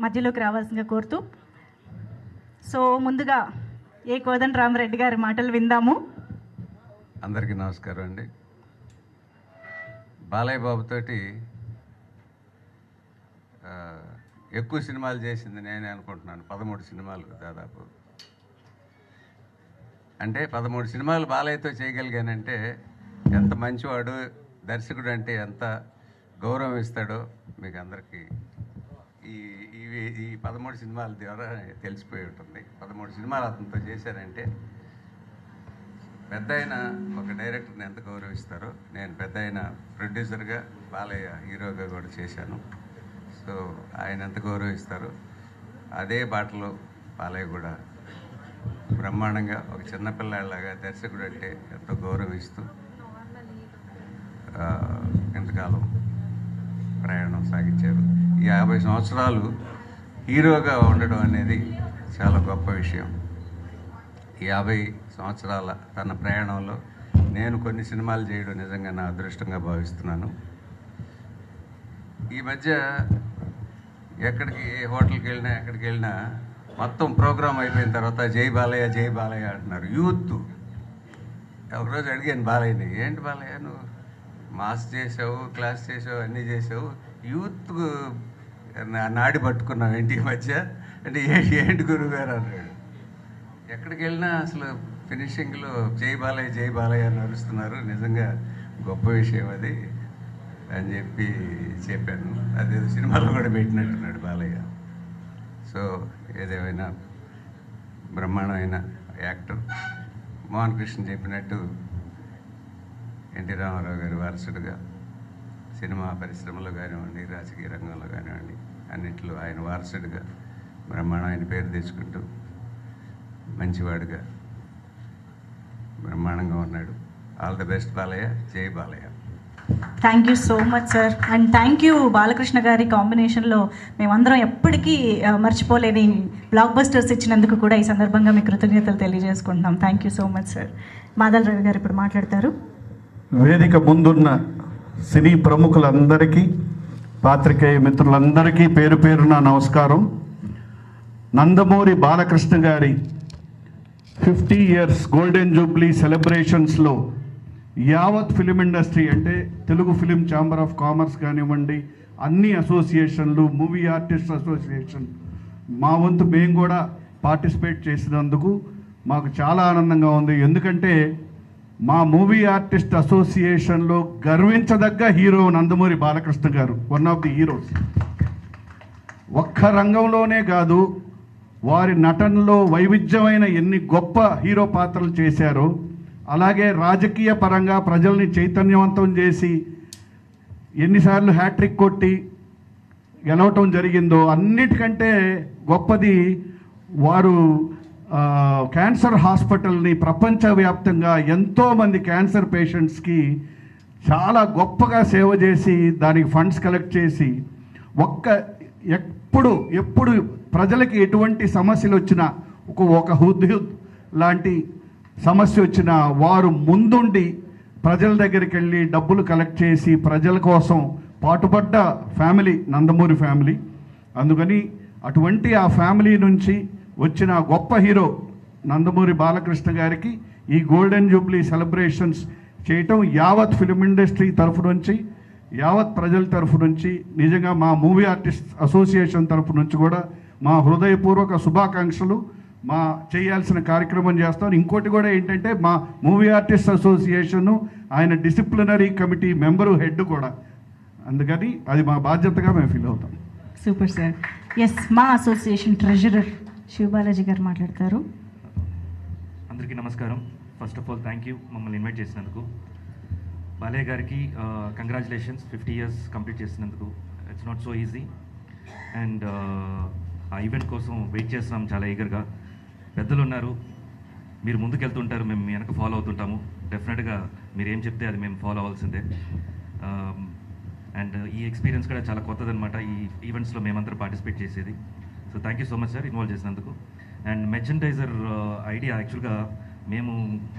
మధ్యలోకి రావాల్సిందిగా కోరుతూ. సో ముందుగా ఏ కోదండ రామరెడ్డి గారి మాటలు విందాము. అందరికీ నమస్కారం అండి. బాలయ్య బాబుతోటి ఎక్కువ సినిమాలు చేసింది నేనే అనుకుంటున్నాను. పదమూడు సినిమాలు దాదాపు. అంటే పదమూడు సినిమాలు బాలయ్యతో చేయగలిగానంటే ఎంత మంచివాడు దర్శకుడు అంటే ఎంత గౌరవం ఇస్తాడో మీకు అందరికీ ఇవి ఈ పదమూడు సినిమాల ద్వారా తెలిసిపోయి ఉంటుంది. పదమూడు సినిమాలు అతనితో చేశారంటే పెద్ద ఒక డైరెక్టర్ని ఎంత గౌరవిస్తారో నేను పెద్ద ప్రొడ్యూసర్గా బాలయ్య హీరోగా కూడా చేశాను. సో ఆయన ఎంత గౌరవిస్తారో అదే బాటలో బాలయ్య కూడా బ్రహ్మాండంగా ఒక చిన్నపిల్లలాగా దర్శకుడు అంటే ఎంతో గౌరవిస్తూ ఇంతకాలం ప్రయాణం సాగించారు. ఈ యాభై సంవత్సరాలు హీరోగా ఉండడం అనేది చాలా గొప్ప విషయం. యాభై సంవత్సరాల తన ప్రయాణంలో నేను కొన్ని సినిమాలు చేయడం నిజంగా నా అదృష్టంగా భావిస్తున్నాను. ఈ మధ్య ఎక్కడికి ఏ హోటల్కి వెళ్ళినా ఎక్కడికి వెళ్ళినా మొత్తం ప్రోగ్రామ్ అయిపోయిన తర్వాత జై బాలయ్య జై బాలయ్య అంటున్నారు. యూత్. ఒకరోజు అడిగాను బాలయ్యని ఏంటి బాలయ్య? నువ్వు మాస్ చేసావు క్లాస్ చేసావు అన్నీ చేసావు. యూత్ నాడి పట్టుకున్నాను ఇంటికి మధ్య. అంటే ఏంటి ఏంటి గురువు అన్నాడు. ఎక్కడికి వెళ్ళినా అసలు ఫినిషింగ్లో జై బాలయ్య జై బాలయ్య అని అరుస్తున్నారు నిజంగా గొప్ప విషయం అది అని చెప్పి చెప్పాను. అదే సినిమాలో కూడా పెట్టినట్టున్నాడు బాలయ్య. సో ఏదేమైనా బ్రహ్మాండమైన యాక్టర్. మోహన్ కృష్ణ చెప్పినట్టు ఎన్టీ రామారావు గారి వారసుడుగా సినిమా పరిశ్రమలో కానివ్వండి రాజకీయ రంగంలో కానివ్వండి అన్నింటిలో ఆయన వారసుడిగా బ్రహ్మాండమైన పేరు తెచ్చుకుంటూ మంచివాడుగా బ్రహ్మాండంగా ఉన్నాడు. All the best Balayya. జై Balayya. Thank you so much sir and thank you Balakrishna గారి కాంబినేషన్లో మేమందరం ఎప్పటికీ మర్చిపోలేని బ్లాక్ బస్టర్స్ ఇచ్చినందుకు కూడా ఈ సందర్భంగా మీ కృతజ్ఞతలు తెలియజేసుకుంటున్నాం. Thank you so much sir Madal Ravi గారు ఇప్పుడు మాట్లాడతారు. వేదిక ముందున్న సినీ ప్రముఖులందరికీ పాత్రికేయ మిత్రులందరికీ పేరు పేరున నమస్కారం. నందమూరి బాలకృష్ణ గారి ఫిఫ్టీ ఇయర్స్ గోల్డెన్ జూబ్లీ సెలబ్రేషన్స్లో యావత్ ఫిలిం ఇండస్ట్రీ అంటే Telugu film chamber of commerce కానివ్వండి అన్ని అసోసియేషన్లు మూవీ ఆర్టిస్ట్ అసోసియేషన్ మా వంతు మేము కూడా పార్టిసిపేట్ చేసినందుకు మాకు చాలా ఆనందంగా ఉంది. ఎందుకంటే మా మూవీ ఆర్టిస్ట్ అసోసియేషన్లో గర్వించదగ్గ హీరో నందమూరి బాలకృష్ణ గారు వన్ ఆఫ్ ది హీరోస్ ఒక్క రంగంలోనే కాదు వారి నటనలో వైవిధ్యమైన ఎన్ని గొప్ప హీరో పాత్రలు చేశారో అలాగే రాజకీయ పరంగా ప్రజల్ని చైతన్యవంతం చేసి ఎన్నిసార్లు హ్యాట్రిక్ కొట్టి గెలవటం జరిగిందో అన్నిటికంటే గొప్పది వారు క్యాన్సర్ హాస్పిటల్ని ప్రపంచవ్యాప్తంగా ఎంతోమంది క్యాన్సర్ పేషెంట్స్కి చాలా గొప్పగా సేవ చేసి దానికి ఫండ్స్ కలెక్ట్ చేసి ఒక్క ఎప్పుడు ఎప్పుడు ప్రజలకి ఎటువంటి సమస్యలు వచ్చినా ఒక ఒక హుద్హుద్ లాంటి సమస్య వచ్చినా వారు ముందుండి ప్రజల దగ్గరికి వెళ్ళి డబ్బులు కలెక్ట్ చేసి ప్రజల కోసం పాటుపడ్డ ఫ్యామిలీ నందమూరి ఫ్యామిలీ. అందుకని అటువంటి ఆ ఫ్యామిలీ నుంచి వచ్చిన గొప్ప హీరో నందమూరి బాలకృష్ణ గారికి ఈ గోల్డెన్ జూబ్లీ సెలబ్రేషన్స్ చేయటం యావత్ ఫిలిం ఇండస్ట్రీ తరఫు నుంచి యావత్ ప్రజల తరఫు నుంచి నిజంగా మా మూవీ ఆర్టిస్ట్ అసోసియేషన్ తరఫు నుంచి కూడా మా హృదయపూర్వక శుభాకాంక్షలు. మా చేయాల్సిన కార్యక్రమం చేస్తాం ఇంకోటి కూడా ఏంటంటే మా మూవీ ఆర్టిస్ట్ అసోసియేషను ఆయన డిసిప్లినరీ కమిటీ మెంబరు హెడ్ కూడా. అందుకని అది మా బాధ్యతగా మేము ఫీల్ అవుతాం. Super sir. ఎస్ మా అసోసియేషన్ ట్రెజరర్. శివబాలాజీ గారు మాట్లాడతారు. అందరికీ నమస్కారం. First of all thank you మమ్మల్ని ఇన్వైట్ చేసినందుకు. బాలయ్య గారికి కంగ్రాచులేషన్స్ ఫిఫ్టీ ఇయర్స్ కంప్లీట్ చేసినందుకు. It's not so easy and ఆ ఈవెంట్ కోసం వెయిట్ చేస్తున్నాం చాలా ఈగర్గా పెద్దలు ఉన్నారు. మీరు ముందుకెళ్తుంటారు. మేము మీ వెనక ఫాలో అవుతుంటాము. డెఫినెట్గా మీరు ఏం చెప్తే అది మేము ఫాలో అవ్వాల్సిందే. Um, అండ్ ఈ ఎక్స్పీరియన్స్ కూడా చాలా కొత్తదనమాట ఈ ఈవెంట్స్లో మేమందరూ పార్టిసిపేట్ చేసేది. So thank you so much sir involve చేసినందుకు. అండ్ మెర్చండైజర్ ఐడియా యాక్చువల్గా మేము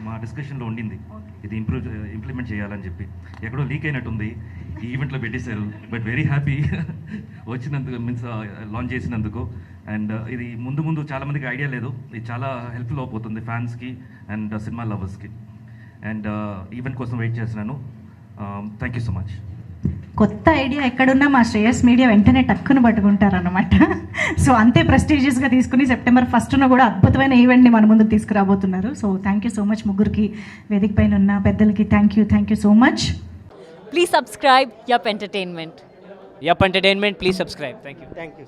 మా డిస్కషన్లో ఉండింది. ఇది ఇంప్రూవ్ ఇంప్లిమెంట్ చేయాలని చెప్పి. ఎక్కడో లీక్ అయినట్టుంది. ఈ ఈవెంట్లో పెట్టేశారు. బట్ వెరీ హ్యాపీ వచ్చినందుకు మీన్స్ లాంచ్ చేసినందుకు. అండ్ ఇది ముందు ముందు చాలా మందికి ఐడియా లేదు. ఇది చాలా హెల్ప్ఫుల్ అయిపోతుంది ఫ్యాన్స్కి అండ్ సినిమా లవర్స్కి అండ్ ఈవెంట్ కోసం వెయిట్ చేస్తున్నాను. థ్యాంక్ యూ సో మచ్ కొత్త ఐడియా ఎక్కడున్నా మా శ్రేయస్ మీడియా వెంటనే టక్కును పట్టుకుంటారన్నమాట సో అంతే ప్రెస్టీజియస్గా తీసుకుని సెప్టెంబర్ ఫస్ట్న కూడా అద్భుతమైన ఈవెంట్ని మన ముందుకు తీసుకురాబోతున్నారు so thank you so much ముగ్గురికి వేదిక పైన ఉన్న పెద్దలకి thank you thank you so much Please subscribe Yup Entertainment. Yup Entertainment, please subscribe. Thank you. Thank you.